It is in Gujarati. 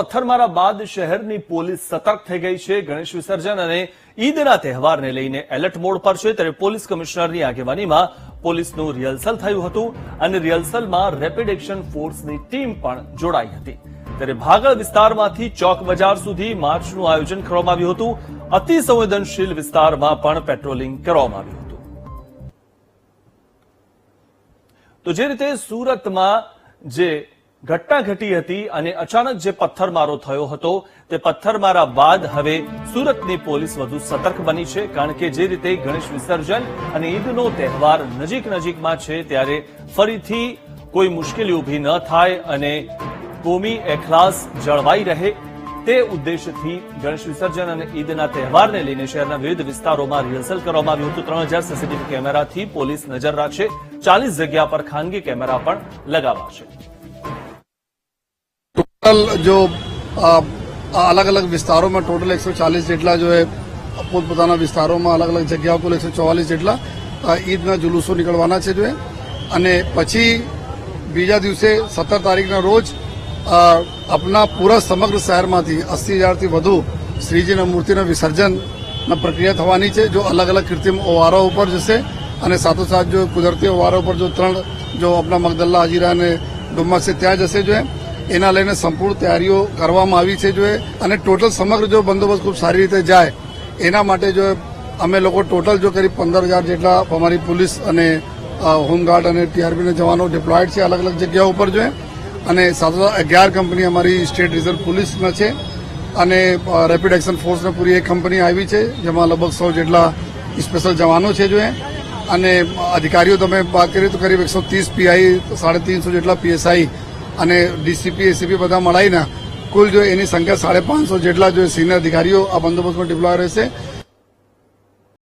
પથ્થરમારા બાદ શહેરની પોલીસ સતર્ક થઈ ગઈ છે. ગણેશ વિસર્જન અને ઈદના તહેવારને લઈને એલર્ટ મોડ પર છે. ત્યારે પોલીસ કમિશનરની આગેવાનીમાં પોલીસનું રિહર્સલ થયું હતું અને રિહર્સલમાં રેપિડ એક્શન ફોર્સની ટીમ પણ જોડાઈ હતી. ત્યારે ભાગળ વિસ્તારમાંથી ચોક બજાર સુધી માર્ચનું આયોજન કરવામાં આવ્યું હતું. અતિ સંવેદનશીલ વિસ્તારમાં પણ પેટ્રોલિંગ કરવામાં આવ્યું હતું. તો જે રીતે સુરતમાં જે ઘટના ઘટી હતી અને અચાનક જે પથ્થરમારો થયો હતો, તે પથ્થરમારા બાદ હવે સુરતની પોલીસ વધુ સતર્ક બની છે, કારણ કે જે રીતે ગણેશ વિસર્જન અને ઈદનો તહેવાર નજીક નજીકમાં છે, ત્યારે ફરીથી કોઈ મુશ્કેલી ઊભી ન થાય અને કોમી એખલાસ જળવાઈ રહે. તે ઉદ્દેશથી ગણેશ વિસર્જન અને ઈદના તહેવારને લઈને શહેરના વિવિધ વિસ્તારોમાં રિહર્સલ કરવામાં આવ્યું હતું. ત્રણ હજાર સીસીટીવી કેમેરાથી પોલીસ નજર રાખશે. ચાલીસ જગ્યા પર ખાનગી કેમેરા પણ લગાવાશે. ટોટલ જો અલગ અલગ વિસ્તારોમાં ટોટલ એકસો ચાલીસ જેટલા જો એ પોતપોતાના વિસ્તારોમાં અલગ અલગ જગ્યાઓ કુલ એકસો ચોવાલીસ જેટલા ઈદના જુલુસો નીકળવાના છે જો એ અને પછી બીજા દિવસે સત્તર તારીખના રોજ આપણા પૂરા સમગ્ર શહેરમાંથી અસ્સી હજારથી વધુ શ્રીજીના મૂર્તિના વિસર્જનના પ્રક્રિયા થવાની છે જો અલગ અલગ કૃત્રિમ ઓવારા ઉપર જશે અને સાથોસાથ જો કુદરતી ઓવારા ઉપર જો ત્રણ જો આપણા મગદલ્લા હાજીરા અને ડુમ્મસ છે ત્યાં જશે જો એમ એના લઈને સંપૂર્ણ તૈયારીઓ કરવામાં આવી છે જો અને ટોટલ સમગ્ર જો બંદોબસ્ત ખૂબ સારી રીતે જાય, એના માટે જો અમે લોકો ટોટલ જો કરી પંદર હજાર જેટલા અમારી પોલીસ અને હોમગાર્ડ અને ટીઆરપીના જવાનો ડિપ્લોયડ છે અલગ અલગ જગ્યાઓ ઉપર જોઈએ અને સાથે અગિયાર કંપની અમારી સ્ટેટ રિઝર્વ પોલીસના છે. અને રેપિડ એક્શન ફોર્સને પૂરી એક કંપની આવી છે, જેમાં લગભગ સો જેટલા સ્પેશિયલ જવાનો છે જોઈએ અને અધિકારીઓ તમે વાત કરીએ તો કરીબ એકસો ત્રીસ પીઆઈ, સાડે ત્રણસો જેટલા પીએસઆઈ અને ડીસીપી, એસીપી બધા મળાવીને કુલ જો એની સંખ્યા સાડે પાંચસો જેટલા જો સિનિયર અધિકારીઓ આ બંદોબસ્તમાં ડિપ્લોય રહેશે